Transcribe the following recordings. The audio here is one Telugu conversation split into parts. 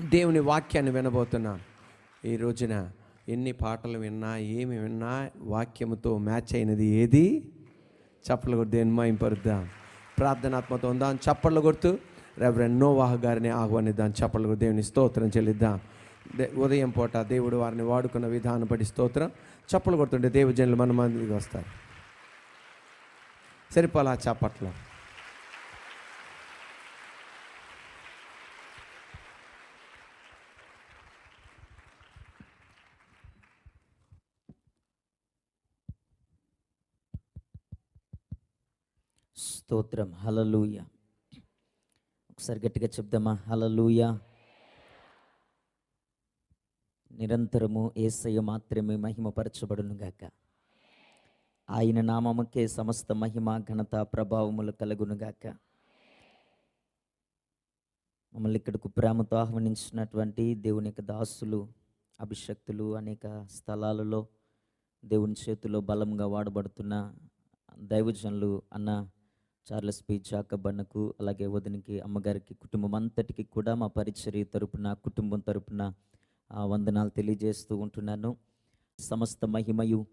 దేవుని వాక్యాన్ని వినబోతున్నాను ఈ రోజున ఎన్ని పాటలు విన్నా ఏమి విన్నా వాక్యముతో మ్యాచ్ అయినది ఏది? చప్పట్లు కొడుతూ ఎన్మాయింపరుద్దాం ప్రార్థనాత్మతో ఉందాం చప్పట్లు కొడుతూ రెవరెండ్ నోవాహ గారిని ఆహ్వానిద్దాం చప్పట్లు కొడుతూ దేవుని స్తోత్రం చెల్లిద్దాం. ఉదయం పూట దేవుడు వారిని వాడుకున్న విధానం బట్టి స్తోత్రం. చప్పలు కొడుతుంటే దేవజనులు మన మందికి వస్తారు. సరిపోలా చప్పట్లో? స్తోత్రం. హలలుయ ఒకసారి గట్టిగా చెప్దామా? హలలుయ నిరంతరము ఏసయ్య మాత్రమే మహిమపరచబడును గాక. ఆయన నామముకే సమస్త మహిమ ఘనత ప్రభావములు కలుగును గాక. మమ్మల్ని ఇక్కడకు ప్రేమతో ఆహ్వానించినటువంటి దేవుని యొక్క దాసులు అభిషక్తులు అనేక స్థలాలలో దేవుని చేతిలో బలంగా వాడబడుతున్న దైవజనులు అన్న చార్లెస్ పి. జాకబన్నకు అలాగే వదినికి అమ్మగారికి కుటుంబం అంతటికి కూడా మా పరిచర్య తరపున కుటుంబం తరపున ఆ, వందనాలు తెలియజేస్తూ ఉంటున్నాను. సమస్త మహిమయు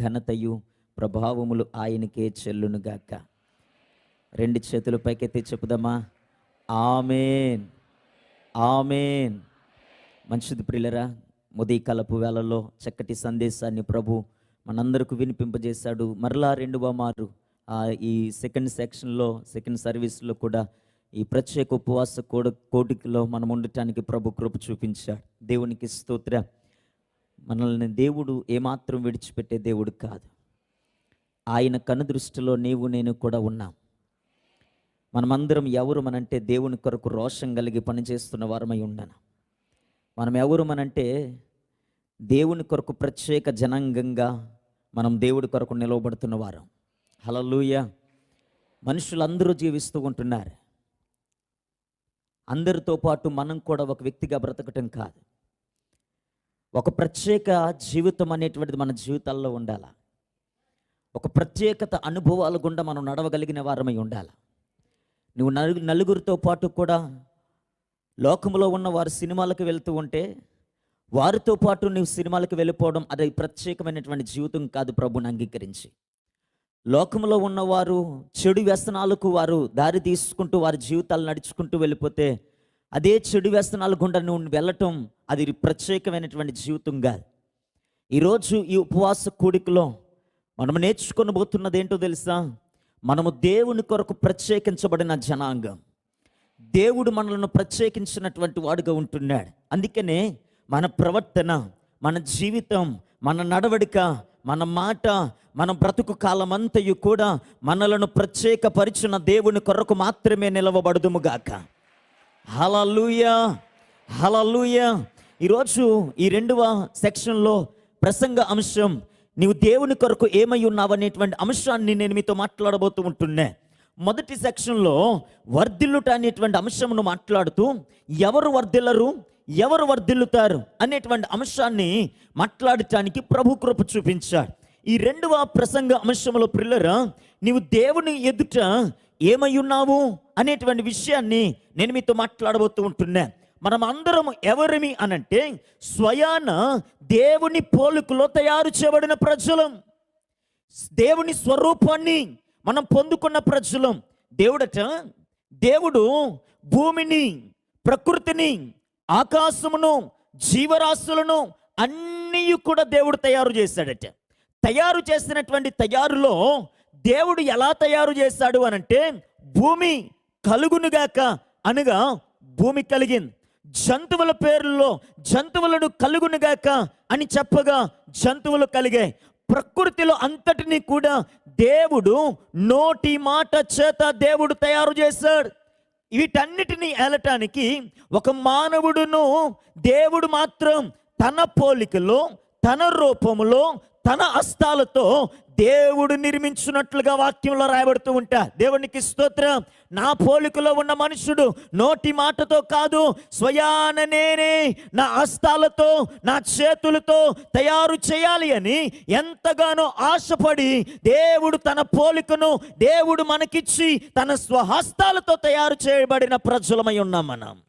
ఘనతయు ప్రభావములు ఆయనకే చెల్లునుగాక రెండు చేతులు పైకెత్తి చెప్పుదామా? ఆమెన్. ఆమెన్. మంచిది ప్రియులరా ఉదయకాలపు వేళలో చక్కటి సందేశాన్ని ప్రభు మనందరకు వినిపింపజేశాడు. మరలా రెండవ మారు ఈ సెకండ్ సెక్షన్లో సెకండ్ సర్వీస్లో కూడా ఈ ప్రత్యేక ఉపవాస కోడ కోటికలో మనం ఉండటానికి ప్రభు కృప చూపించాడు. దేవునికి స్తోత్ర. మనల్ని దేవుడు ఏమాత్రం విడిచిపెట్టే దేవుడు కాదు. ఆయన కనుదృష్టిలో నీవు నేను కూడా ఉన్నాం. మనమందరం ఎవరు మనంటే దేవుని కొరకు రోషం కలిగి పనిచేస్తున్న వారమై ఉండను. మనం ఎవరు మనంటే దేవుని కొరకు ప్రత్యేక జనాంగంగా మనం దేవుడి కొరకు నిలవబడుతున్న వారం. హలలుయ మనుషులందరూ జీవిస్తూ ఉంటున్నారు. అందరితో పాటు మనం కూడా ఒక వ్యక్తిగా బ్రతకటం కాదు. ఒక ప్రత్యేక జీవితం అనేటువంటిది మన జీవితాల్లో ఉండాలి. ఒక ప్రత్యేకత అనుభవాల గుండా మనం నడవగలిగిన వారమై ఉండాలి. నువ్వు నలుగు నలుగురితో పాటు కూడా లోకంలో ఉన్న వారు సినిమాలకు వెళ్తూ ఉంటే వారితో పాటు నువ్వు సినిమాలకు వెళ్ళిపోవడం అది ప్రత్యేకమైనటువంటి జీవితం కాదు ప్రభుని అంగీకరించి. లోకంలో ఉన్నవారు చెడు వ్యసనాలకు వారు దారి తీసుకుంటూ వారి జీవితాలు నడుచుకుంటూ వెళ్ళిపోతే అదే చెడు వ్యసనాల గుండా నువ్వు వెళ్ళటం అది ప్రత్యేకమైనటువంటి జీవితం కాదు. ఈరోజు ఈ ఉపవాస కూడికలో మనం నేర్చుకొని పోతున్నది ఏంటో తెలుసా? మనము దేవుని కొరకు ప్రత్యేకించబడిన జనాంగం. దేవుడు మనలను ప్రత్యేకించినటువంటి వాడుగా ఉంటున్నాడు. అందుకనే మన ప్రవర్తన మన జీవితం మన నడవడిక మన మాట మన బ్రతుకు కాలమంతయు కూడా మనలను ప్రత్యేకపరిచిన దేవుని కొరకు మాత్రమే నిలవబడుదుముగాక. హలలుయ హలలుయ ఈరోజు ఈ రెండవ సెక్షన్లో ప్రసంగ అంశం నీవు దేవుని కొరకు ఏమై ఉన్నావు అనేటువంటి అంశాన్ని నేను మీతో మాట్లాడబోతూ ఉంటున్నా. మొదటి సెక్షన్లో వర్ధిల్లుట అనేటువంటి అంశమును మాట్లాడుతూ ఎవరు వర్ధిల్లరు? ఎవరు వర్ధిల్లుతారు అనేటువంటి అంశాన్ని మాట్లాడటానికి ప్రభు కృప చూపించాడు. ఈ రెండవ ప్రసంగ అంశంలో పిల్లరా నీవు దేవుని ఎదుట ఏమై ఉన్నావు అనేటువంటి విషయాన్ని నేను మీతో మాట్లాడబోతూ ఉంటున్నా. మనం అందరం ఎవరిమి అనంటే స్వయాన దేవుని పోలుకులో తయారు చేయబడిన ప్రజలం. దేవుని స్వరూపాన్ని మనం పొందుకున్న ప్రజలం. దేవుడట దేవుడు భూమిని ప్రకృతిని ఆకాశమును జీవరాశులను అన్నీ కూడా దేవుడు తయారు చేశాడట. తయారు చేసినటువంటి తయారులో దేవుడు ఎలా తయారు చేశాడు అనంటే భూమి కలుగునుగాక అనగా భూమి కలిగింది జంతువుల పేర్లలో జంతువులను కలుగునుగాక అని చెప్పగా జంతువులు కలిగాయి ప్రకృతిలో అంతటినీ కూడా దేవుడు నోటి మాట చేత దేవుడు తయారు చేశాడు. వీటన్నిటిని ఏలటానికి ఒక మానవుడును దేవుడు మాత్రం తన పోలికలో తన రూపములో తన హస్తాలతో దేవుడు నిర్మించినట్లుగా వాక్యంలో రాయబడుతూ ఉంటా. దేవునికి స్తోత్రం. నా పోలికలో ఉన్న మనుషుడు నోటి మాటతో కాదు స్వయాన నేనే నా హస్తాలతో నా చేతులతో తయారు చేయాలి అని ఎంతగానో ఆశపడి దేవుడు తన పోలికను దేవుడు మనకిచ్చి తన స్వహస్తాలతో తయారు చేయబడిన ప్రజలమై ఉన్నాం మనం.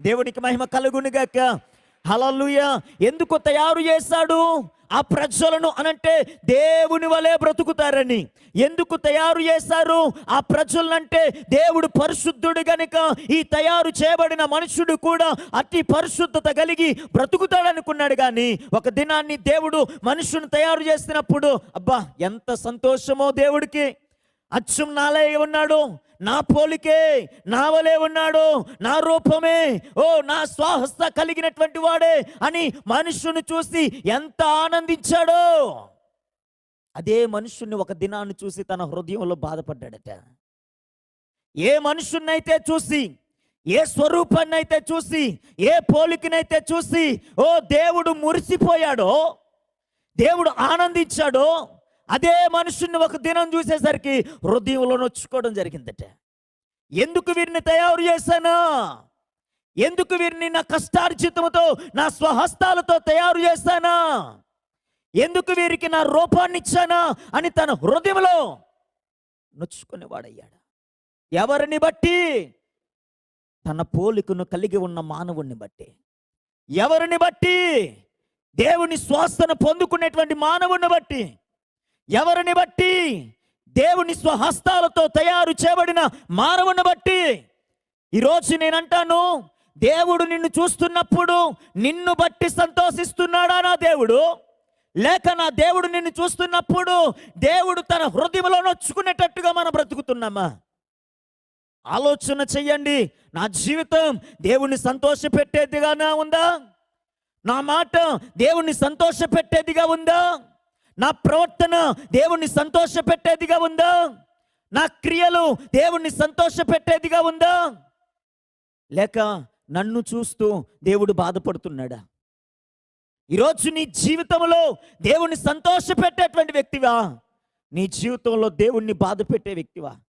దేవునికి మహిమ కలుగునిగాక. హలలుయ ఎందుకు తయారు చేశాడు? ఆ ప్రజలను అనంటే దేవుని వలె బ్రతుకుతారని. ఎందుకు తయారు చేస్తారు ఆ ప్రజలనంటే దేవుడు పరిశుద్ధుడు గనుక ఈ తయారు చేయబడిన మనుషుడు కూడా అతి పరిశుద్ధత కలిగి బ్రతుకుతాడనుకున్నాడు కానీ ఒక దినాన్ని దేవుడు మనుషుని తయారు చేసినప్పుడు అబ్బా ఎంత సంతోషమో దేవుడికి. అచ్చం నాలే ఉన్నాడు. నా పోలికే నా వలే ఉన్నాడు నా రూపమే. ఓ నా స్వాహస్త కలిగినటువంటి వాడే అని మనుషుని చూసి ఎంత ఆనందించాడో. అదే మనుషుణ్ణి ఒక దినాన్ని చూసి తన హృదయంలో బాధపడ్డాడట. ఏ మనుషున్నైతే చూసి ఏ స్వరూపాన్ని అయితే చూసి ఏ పోలికనైతే చూసి ఓ దేవుడు మురిసిపోయాడో దేవుడు ఆనందించాడో అదే మనుషుని ఒక దినం చూసేసరికి హృదయంలో నొచ్చుకోవడం జరిగిందట. ఎందుకు వీరిని తయారు చేశాను? ఎందుకు వీరిని నా కష్టార్జితముతో నా స్వహస్తాలతో తయారు చేశానా? ఎందుకు వీరికి నా రూపాన్ని ఇచ్చానా? అని తన హృదయంలో నొచ్చుకునేవాడయ్యాడు. ఎవరిని బట్టి? తన పోలికను కలిగి ఉన్న మానవుణ్ణి బట్టి. ఎవరిని బట్టి? దేవుని స్వాస్థను పొందుకునేటువంటి మానవుని బట్టి. ఎవరిని బట్టి? దేవుని స్వహస్తాలతో తయారు చేయబడిన మానవుని బట్టి. ఈరోజు నేనంటాను దేవుడు నిన్ను చూస్తున్నప్పుడు నిన్ను బట్టి సంతోషిస్తున్నాడా నా దేవుడు? లేక నా దేవుడు నిన్ను చూస్తున్నప్పుడు దేవుడు తన హృదయంలో నొచ్చుకునేటట్టుగా మనం బ్రతుకుతున్నామా? ఆలోచన చెయ్యండి. నా జీవితం దేవుణ్ణి సంతోషపెట్టేదిగానా ఉందా? నా మాట దేవుణ్ణి సంతోషపెట్టేదిగా ఉందా? నా ప్రవర్తన దేవుణ్ణి సంతోషపెట్టేదిగా ఉందా? నా క్రియలు దేవుణ్ణి సంతోషపెట్టేదిగా ఉందా? లేక నన్ను చూస్తూ దేవుడు బాధపడుతున్నాడా? ఈరోజు నీ జీవితంలో దేవుణ్ణి సంతోషపెట్టేటువంటి వ్యక్తివా? నీ జీవితంలో దేవుణ్ణి బాధ పెట్టే వ్యక్తివా?